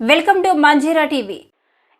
Welcome to Manjeera TV.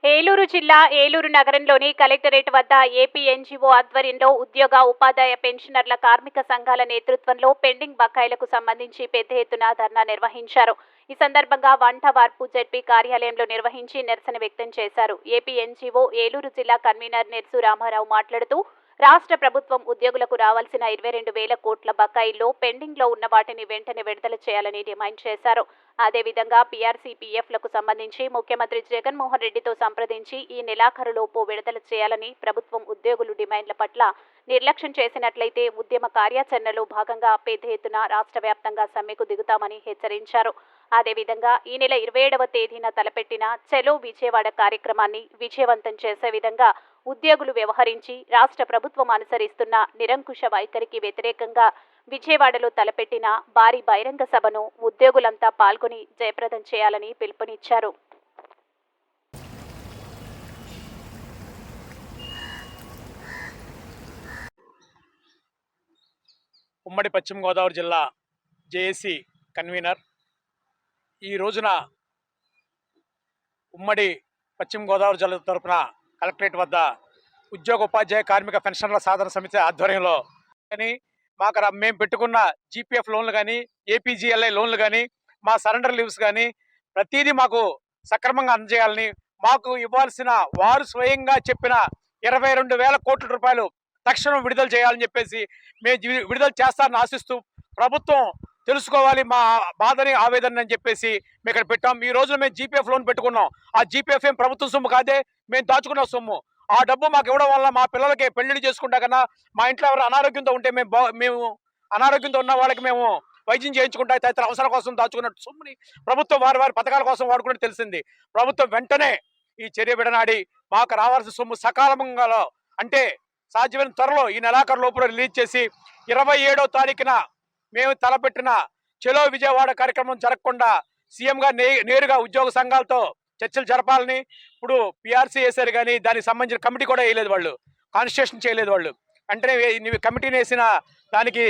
Eluru జిల్లా ఏలూరు నగరంలోని collectorate వద్ద ఏపీ ఎన్జీఓ ఆధ్వర్యంలో ఉద్యోగ ఉపాధ్యాయ పెన్షనర్ల కార్మిక సంఘాల నేతృత్వంలో పెండింగ్ బకాయిలకు సంబంధించి పెద్ద ఎత్తున ధర్నా నిర్వహించారు. ఈ సందర్భంగా వంట వార్పు జడ్పీ కార్యాలయంలో నిర్వహించి నిరసన వ్యక్తం చేశారు. ఏపీ ఎన్జీఓ ఏలూరు జిల్లా కన్వీనర్ నెర్సు రామారావు మాట్లాడుతూ రాష్ట్ర ప్రభుత్వం ఉద్యోగులకు రావాల్సిన ఇరవై రెండు వేల కోట్ల బకాయిల్లో పెండింగ్లో ఉన్న వాటిని వెంటనే విడుదల చేయాలని డిమాండ్ చేశారు. అదేవిధంగా పీఆర్సీ పీఎఫ్లకు సంబంధించి ముఖ్యమంత్రి జగన్మోహన్ రెడ్డితో సంప్రదించి ఈ నెలాఖరులోపు విడుదల చేయాలని ప్రభుత్వం ఉద్యోగులు డిమాండ్ల పట్ల నిర్లక్ష్యం చేసినట్లయితే ఉద్యమ కార్యాచరణలో భాగంగా పెద్ద ఎత్తున రాష్ట్ర వ్యాప్తంగా సమ్మెకు దిగుతామని హెచ్చరించారు. అదేవిధంగా ఈ నెల ఇరవై ఏడవ తేదీన తలపెట్టిన చెలో విజయవాడ కార్యక్రమాన్ని విజయవంతం చేసే విధంగా ఉద్యోగులు వ్యవహరించి రాష్ట్ర ప్రభుత్వం అనుసరిస్తున్న నిరంకుశ వైఖరికి వ్యతిరేకంగా విజయవాడలో తలపెట్టిన భారీ బహిరంగ సభను ఉద్యోగులంతా పాల్గొని జయప్రదం చేయాలని పిలుపునిచ్చారు. ఉమ్మడి పశ్చిమ గోదావరి జిల్లా జేఏసీ కన్వీనర్ ఈ రోజున ఉమ్మడి పశ్చిమ గోదావరి జిల్లా తరపున కలెక్టరేట్ వద్ద ఉద్యోగ ఉపాధ్యాయ కార్మిక పెన్షన్ల సాధన సమితి ఆధ్వర్యంలో కానీ మాకు మేము పెట్టుకున్న జీపీఎఫ్ లోన్లు కానీ ఏపీజీఎల్ఐ లోన్లు కానీ మా సరెండర్ లీవ్స్ కానీ ప్రతిదీ మాకు సక్రమంగా అందజేయాలని మాకు ఇవ్వాల్సిన వారు స్వయంగా చెప్పిన ఇరవై రెండు వేల కోట్ల రూపాయలు తక్షణం విడుదల చేయాలని చెప్పేసి మేము విడుదల చేస్తారని ఆశిస్తూ ప్రభుత్వం తెలుసుకోవాలి. మా బాధని ఆవేదన అని చెప్పేసి మేము ఇక్కడ పెట్టాం. ఈ రోజున మేము జీపీఎఫ్ లోన్ పెట్టుకున్నాం. ఆ జీపీఎఫ్ ఏం ప్రభుత్వ సొమ్ము కాదే మేము దాచుకున్న సొమ్ము. ఆ డబ్బు మాకు ఇవ్వడం వల్ల మా పిల్లలకి పెళ్ళిళ్ళు చేసుకుంటా కన్నా మా ఇంట్లో ఎవరు అనారోగ్యంతో ఉంటే మేము బా- మేము అనారోగ్యంతో ఉన్న వాళ్ళకి మేము వైద్యం చేయించుకుంటా తదితర అవసరం కోసం దాచుకున్న సొమ్ముని ప్రభుత్వం వారి వారి పథకాల కోసం వాడుకున్నట్టు తెలిసింది. ప్రభుత్వం వెంటనే ఈ చర్య విడనాడి మాకు రావాల్సిన సొమ్ము సకాలంగా అంటే సాధ్యమైన త్వరలో ఈ నెలాఖరు లోపల రిలీజ్ చేసి ఇరవై ఏడో తారీఖున మేము తలపెట్టిన చెలో విజయవాడ కార్యక్రమం జరగకుండా సీఎం గా నే నేరుగా ఉద్యోగ సంఘాలతో చర్చలు జరపాలని ఇప్పుడు పిఆర్సీ వేశారు కానీ దానికి సంబంధించిన కమిటీ కూడా వేయలేదు వాళ్ళు. కాన్స్టిట్యూషన్ చేయలేదు వాళ్ళు. వెంటనే కమిటీని వేసిన దానికి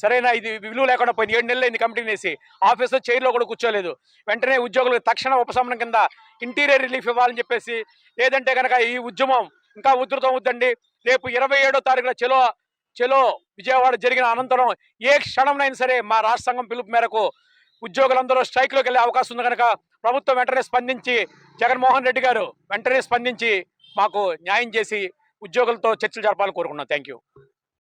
సరైన ఇది విలువ లేకుండా పోయింది. ఏడు నెలలు అయింది కమిటీని వేసి ఆఫీస్లో చైర్లో కూడా కూర్చోలేదు. వెంటనే ఉద్యోగులకు తక్షణ ఉపశమనం కింద ఇంటీరియర్ రిలీఫ్ ఇవ్వాలని చెప్పేసి లేదంటే కనుక ఈ ఉద్యమం ఇంకా ఉధృతం అవుద్దండి. రేపు ఇరవై ఏడో తారీఖున చెలో చెలో విజయవాడ జరిగిన అనంతరం ఏ క్షణంనైనా సరే మా రాష్ట్ర సంఘం పిలుపు మేరకు ఉద్యోగులందరూ స్ట్రైక్లోకి వెళ్ళే అవకాశం ఉంది కనుక ప్రభుత్వం వెంటనే స్పందించి జగన్మోహన్ రెడ్డి గారు వెంటనే స్పందించి మాకు న్యాయం చేసి ఉద్యోగులతో చర్చలు జరపాలని కోరుకున్నాం థ్యాంక్ యూ